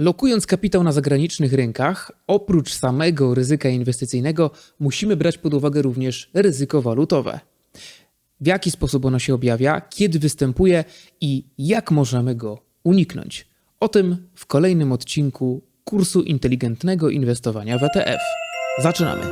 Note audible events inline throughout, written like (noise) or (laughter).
Lokując kapitał na zagranicznych rynkach, oprócz samego ryzyka inwestycyjnego, musimy brać pod uwagę również ryzyko walutowe. W jaki sposób ono się objawia, kiedy występuje i jak możemy go uniknąć? O tym w kolejnym odcinku kursu inteligentnego inwestowania w ETF. Zaczynamy.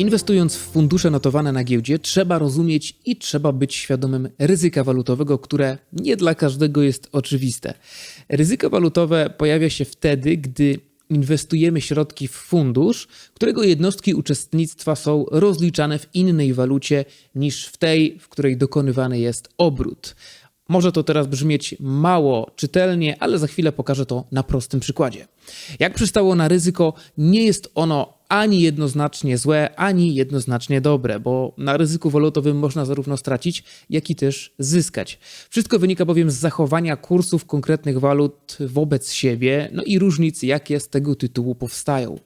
Inwestując w fundusze notowane na giełdzie, trzeba rozumieć i trzeba być świadomym ryzyka walutowego, które nie dla każdego jest oczywiste. Ryzyko walutowe pojawia się wtedy, gdy inwestujemy środki w fundusz, którego jednostki uczestnictwa są rozliczane w innej walucie niż w tej, w której dokonywany jest obrót. Może to teraz brzmieć mało czytelnie, ale za chwilę pokażę to na prostym przykładzie. Jak przystało na ryzyko, nie jest ono ani jednoznacznie złe, ani jednoznacznie dobre, bo na ryzyku walutowym można zarówno stracić, jak i też zyskać. Wszystko wynika bowiem z zachowania kursów konkretnych walut wobec siebie, no i różnic, jakie z tego tytułu powstają.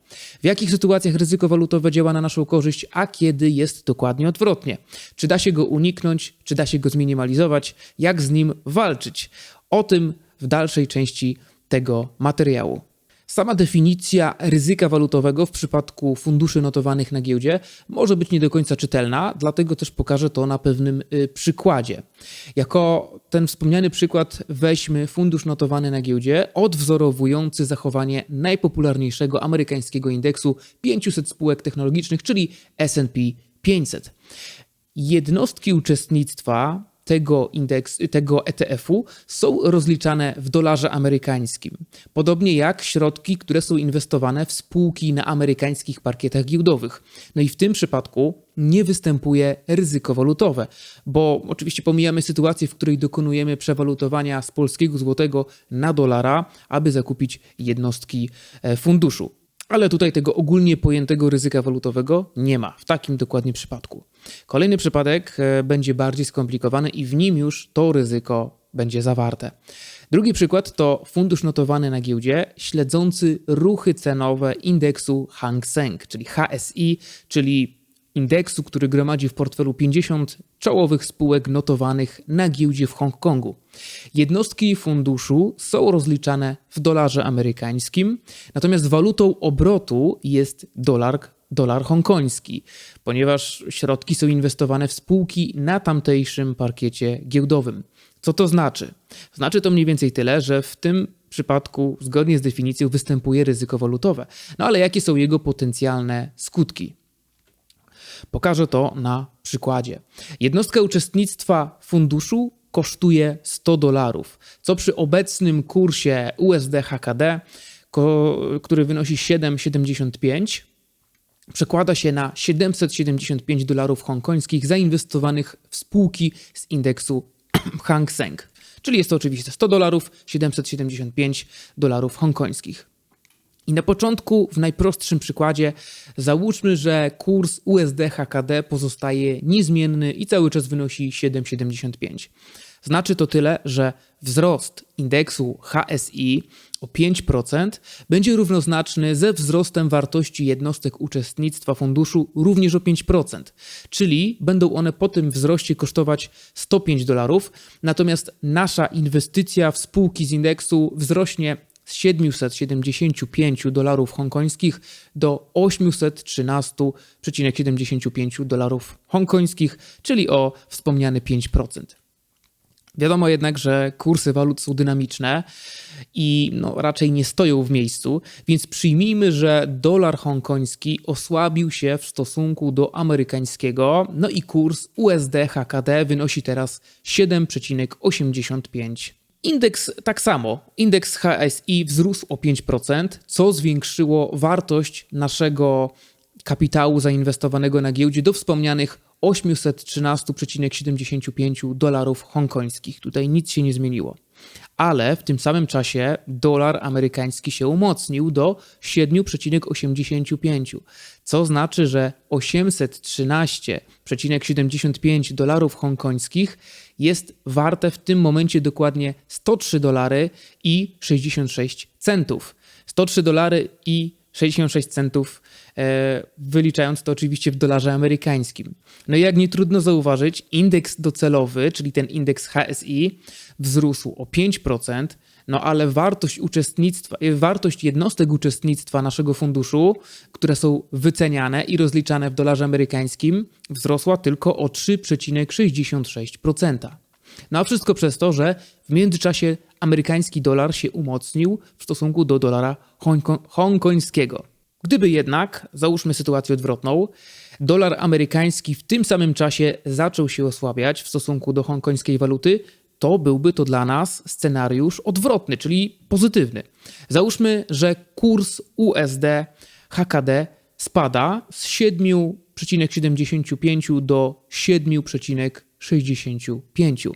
W jakich sytuacjach ryzyko walutowe działa na naszą korzyść, a kiedy jest dokładnie odwrotnie? Czy da się go uniknąć, czy da się go zminimalizować, jak z nim walczyć? O tym w dalszej części tego materiału. Sama definicja ryzyka walutowego w przypadku funduszy notowanych na giełdzie może być nie do końca czytelna, dlatego też pokażę to na pewnym y, przykładzie. Jako ten wspomniany przykład weźmy fundusz notowany na giełdzie, odwzorowujący zachowanie najpopularniejszego amerykańskiego indeksu 500 spółek technologicznych, czyli SP 500. Jednostki uczestnictwa tego indeks, tego ETF-u są rozliczane w dolarze amerykańskim. Podobnie jak środki, które są inwestowane w spółki na amerykańskich parkietach giełdowych. No i w tym przypadku nie występuje ryzyko walutowe, bo oczywiście pomijamy sytuację, w której dokonujemy przewalutowania z polskiego złotego na dolara, aby zakupić jednostki e, funduszu. Ale tutaj tego ogólnie pojętego ryzyka walutowego nie ma w takim dokładnie przypadku. Kolejny przypadek e, będzie bardziej skomplikowany i w nim już to ryzyko będzie zawarte. Drugi przykład to fundusz notowany na giełdzie, śledzący ruchy cenowe indeksu Hang Seng, czyli HSI, czyli indeksu, który gromadzi w portfelu 50 czołowych spółek notowanych na giełdzie w Hongkongu. Jednostki funduszu są rozliczane w dolarze amerykańskim, natomiast walutą obrotu jest dolar, dolar hongkoński, ponieważ środki są inwestowane w spółki na tamtejszym parkiecie giełdowym. Co to znaczy? Znaczy to mniej więcej tyle, że w tym przypadku, zgodnie z definicją, występuje ryzyko walutowe. No ale jakie są jego potencjalne skutki? Pokażę to na przykładzie. Jednostka uczestnictwa funduszu kosztuje 100 dolarów, co przy obecnym kursie USD HKD, który wynosi 7,75, przekłada się na 775 dolarów hongkońskich zainwestowanych w spółki z indeksu (clears throat) Hang Seng. Czyli jest to oczywiście 100 dolarów, 775 dolarów hongkońskich. I na początku, w najprostszym przykładzie, załóżmy, że kurs USD HKD pozostaje niezmienny i cały czas wynosi 7,75. Znaczy to tyle, że wzrost indeksu HSI o 5% będzie równoznaczny ze wzrostem wartości jednostek uczestnictwa funduszu również o 5%, czyli będą one po tym wzroście kosztować 105 dolarów, natomiast nasza inwestycja w spółki z indeksu wzrośnie z 775 dolarów hongkońskich do 813,75 dolarów hongkońskich, czyli o wspomniane 5%. Wiadomo jednak, że kursy walut są dynamiczne i no, raczej nie stoją w miejscu, więc przyjmijmy, że dolar hongkoński osłabił się w stosunku do amerykańskiego, no i kurs USD HKD wynosi teraz 7,85 Indeks tak samo. Indeks HSI wzrósł o 5%, co zwiększyło wartość naszego kapitału zainwestowanego na giełdzie do wspomnianych 813,75 dolarów hongkońskich. Tutaj nic się nie zmieniło. Ale w tym samym czasie dolar amerykański się umocnił do 7,85, co znaczy, że 813,75 dolarów hongkońskich jest warte w tym momencie dokładnie 103 dolary i 66 centów. 103 dolary i 66 centów, e, wyliczając to oczywiście w dolarze amerykańskim. No i jak nie trudno zauważyć, indeks docelowy, czyli ten indeks HSI, wzrósł o 5%, no ale wartość uczestnictwa, e, wartość jednostek uczestnictwa naszego funduszu, które są wyceniane i rozliczane w dolarze amerykańskim, wzrosła tylko o 3,66%. No a wszystko przez to, że w międzyczasie amerykański dolar się umocnił w stosunku do dolara hongkońskiego. Gdyby jednak, załóżmy sytuację odwrotną, dolar amerykański w tym samym czasie zaczął się osłabiać w stosunku do hongkońskiej waluty, to byłby to dla nas scenariusz odwrotny, czyli pozytywny. Załóżmy, że kurs USD HKD spada z 7,75 do 7,65.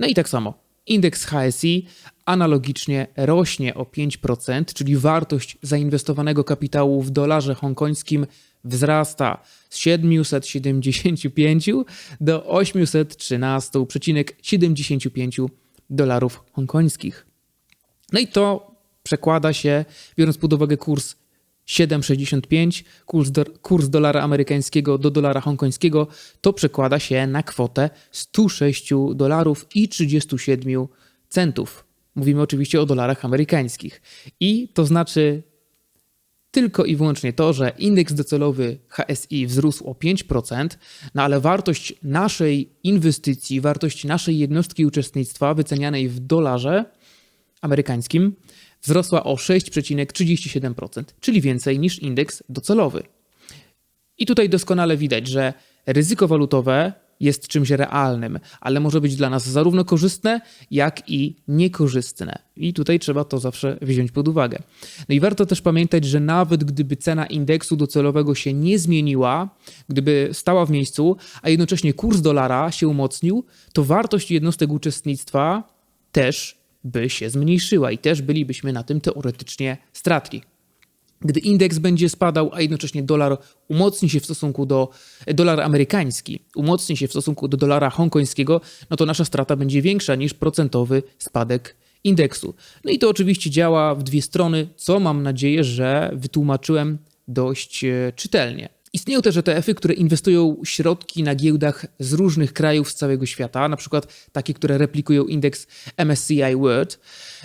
No i tak samo. Indeks HSI analogicznie rośnie o 5%, czyli wartość zainwestowanego kapitału w dolarze hongkońskim wzrasta z 775 do 813,75 dolarów hongkońskich. No i to przekłada się, biorąc pod uwagę kurs 7,65, kurs, do, kurs dolara amerykańskiego do dolara hongkońskiego, to przekłada się na kwotę 106 dolarów i 37 centów. Mówimy oczywiście o dolarach amerykańskich. I to znaczy tylko i wyłącznie to, że indeks docelowy HSI wzrósł o 5%, no ale wartość naszej inwestycji, wartość naszej jednostki uczestnictwa wycenianej w dolarze amerykańskim wzrosła o 6,37%, czyli więcej niż indeks docelowy. I tutaj doskonale widać, że ryzyko walutowe jest czymś realnym, ale może być dla nas zarówno korzystne, jak i niekorzystne. I tutaj trzeba to zawsze wziąć pod uwagę. No i warto też pamiętać, że nawet gdyby cena indeksu docelowego się nie zmieniła, gdyby stała w miejscu, a jednocześnie kurs dolara się umocnił, to wartość jednostek uczestnictwa też by się zmniejszyła i też bylibyśmy na tym teoretycznie stratni. Gdy indeks będzie spadał, a jednocześnie dolar umocni się w stosunku do dolar amerykański, umocni się w stosunku do dolara hongkońskiego, no to nasza strata będzie większa niż procentowy spadek indeksu. No i to oczywiście działa w dwie strony, co mam nadzieję, że wytłumaczyłem dość e, czytelnie. Istnieją też ETF-y, które inwestują środki na giełdach z różnych krajów z całego świata, na przykład takie, które replikują indeks MSCI World.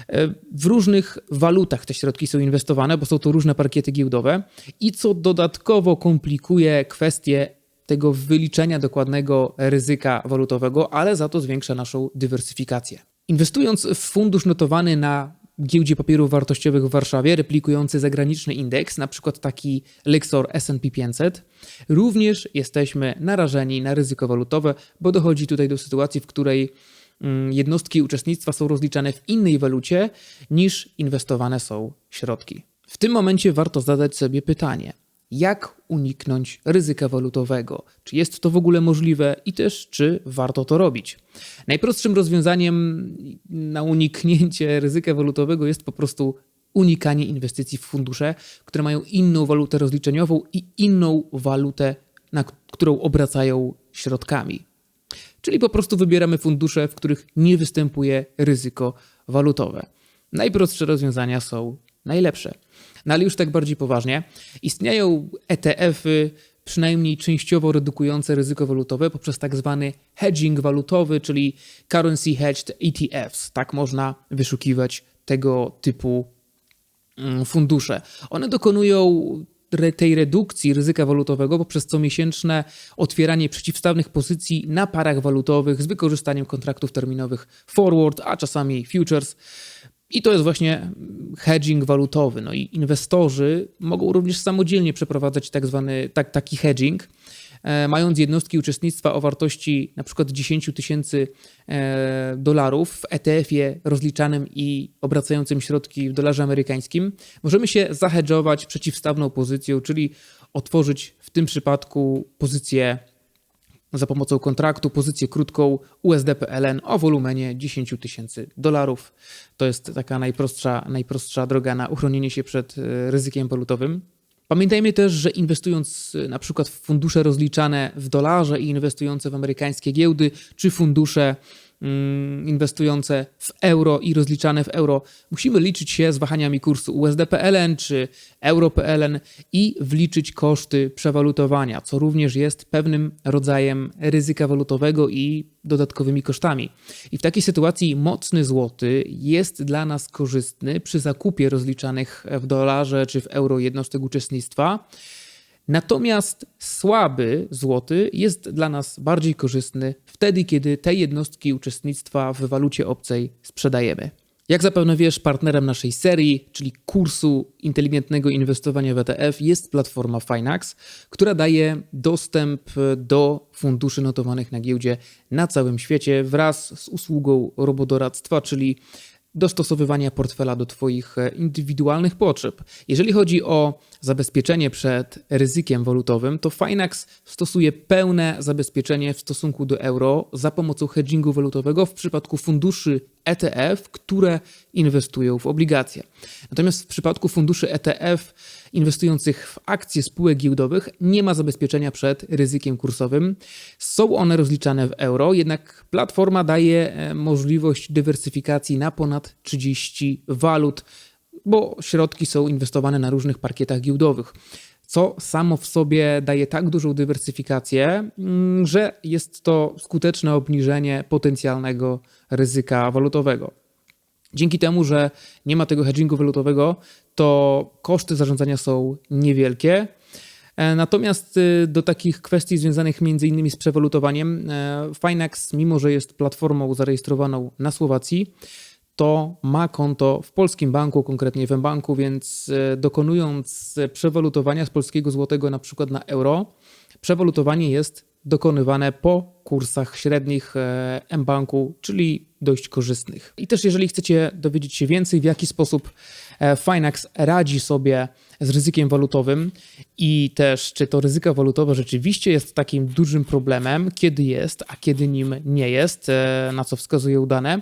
E, w różnych walutach te środki są inwestowane, bo są to różne parkiety giełdowe i co dodatkowo komplikuje kwestię tego wyliczenia dokładnego ryzyka walutowego, ale za to zwiększa naszą dywersyfikację. Inwestując w fundusz notowany na giełdzie papierów wartościowych w Warszawie, replikujący zagraniczny indeks, na przykład taki Lexor S&P 500, również jesteśmy narażeni na ryzyko walutowe, bo dochodzi tutaj do sytuacji, w której mm, jednostki uczestnictwa są rozliczane w innej walucie niż inwestowane są środki. W tym momencie warto zadać sobie pytanie – jak uniknąć ryzyka walutowego, czy jest to w ogóle możliwe i też czy warto to robić. Najprostszym rozwiązaniem na uniknięcie ryzyka walutowego jest po prostu unikanie inwestycji w fundusze, które mają inną walutę rozliczeniową i inną walutę, na którą obracają środkami. Czyli po prostu wybieramy fundusze, w których nie występuje ryzyko walutowe. Najprostsze rozwiązania są najlepsze. No ale już tak bardziej poważnie. Istnieją ETF-y, przynajmniej częściowo redukujące ryzyko walutowe poprzez tak zwany hedging walutowy, czyli currency hedged ETFs. Tak można wyszukiwać tego typu mm, fundusze. One dokonują tej redukcji ryzyka walutowego poprzez comiesięczne otwieranie przeciwstawnych pozycji na parach walutowych z wykorzystaniem kontraktów terminowych forward, a czasami futures. I to jest właśnie hedging walutowy. No i inwestorzy mogą również samodzielnie przeprowadzać tak zwany, tak, taki hedging, e, mając jednostki uczestnictwa o wartości na przykład 10 tysięcy e, dolarów w ETF-ie rozliczanym i obracającym środki w dolarze amerykańskim, możemy się zahedżować przeciwstawną pozycją, czyli otworzyć w tym przypadku pozycję za pomocą kontraktu pozycję krótką USD-PLN o wolumenie 10 tysięcy dolarów. To jest taka najprostsza, najprostsza droga na uchronienie się przed e, ryzykiem walutowym. Pamiętajmy też, że inwestując e, na przykład w fundusze rozliczane w dolarze i inwestujące w amerykańskie giełdy, czy fundusze inwestujące w euro i rozliczane w euro, musimy liczyć się z wahaniami kursu USD-PLN czy euro-PLN i wliczyć koszty przewalutowania, co również jest pewnym rodzajem ryzyka walutowego i dodatkowymi kosztami. I w takiej sytuacji mocny złoty jest dla nas korzystny przy zakupie rozliczanych w dolarze czy w euro jednostek uczestnictwa. Natomiast słaby złoty jest dla nas bardziej korzystny wtedy, kiedy te jednostki uczestnictwa w walucie obcej sprzedajemy. Jak zapewne wiesz, partnerem naszej serii, czyli kursu inteligentnego inwestowania w ETF, jest platforma Finax, która daje dostęp do funduszy notowanych na giełdzie na całym świecie wraz z usługą robodoradztwa, czyli dostosowywania portfela do Twoich e, indywidualnych potrzeb. Jeżeli chodzi o zabezpieczenie przed ryzykiem walutowym, to Finax stosuje pełne zabezpieczenie w stosunku do euro za pomocą hedgingu walutowego w przypadku funduszy ETF, które inwestują w obligacje. Natomiast w przypadku funduszy ETF inwestujących w akcje spółek giełdowych nie ma zabezpieczenia przed ryzykiem kursowym. Są one rozliczane w euro, jednak platforma daje e, możliwość dywersyfikacji na ponad 30 walut, bo środki są inwestowane na różnych parkietach giełdowych co samo w sobie daje tak dużą dywersyfikację, mm, że jest to skuteczne obniżenie potencjalnego ryzyka walutowego. Dzięki temu, że nie ma tego hedgingu walutowego, to koszty zarządzania są niewielkie. E, natomiast y, do takich kwestii związanych m.in. z przewalutowaniem, e, Finax, mimo że jest platformą zarejestrowaną na Słowacji, to ma konto w polskim banku, konkretnie w banku, więc e, dokonując przewalutowania z polskiego złotego na przykład na euro, przewalutowanie jest dokonywane po kursach średnich e, mBanku, czyli dość korzystnych. I też jeżeli chcecie dowiedzieć się więcej, w jaki sposób e, Finax radzi sobie z ryzykiem walutowym i też czy to ryzyko walutowe rzeczywiście jest takim dużym problemem, kiedy jest, a kiedy nim nie jest, na co wskazują dane,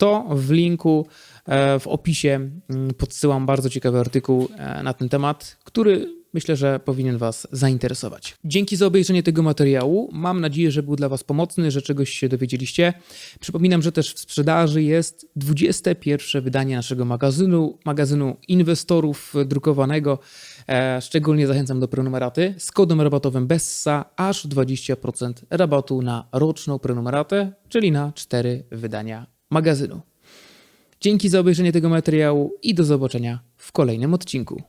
to w linku e, w opisie mm, podsyłam bardzo ciekawy artykuł e, na ten temat, który myślę, że powinien Was zainteresować. Dzięki za obejrzenie tego materiału. Mam nadzieję, że był dla Was pomocny, że czegoś się dowiedzieliście. Przypominam, że też w sprzedaży jest 21 wydanie naszego magazynu, magazynu inwestorów drukowanego. E, szczególnie zachęcam do prenumeraty z kodem rabatowym BESSA aż 20% rabatu na roczną prenumeratę, czyli na 4 wydania magazynu. Dzięki za obejrzenie tego materiału i do zobaczenia w kolejnym odcinku.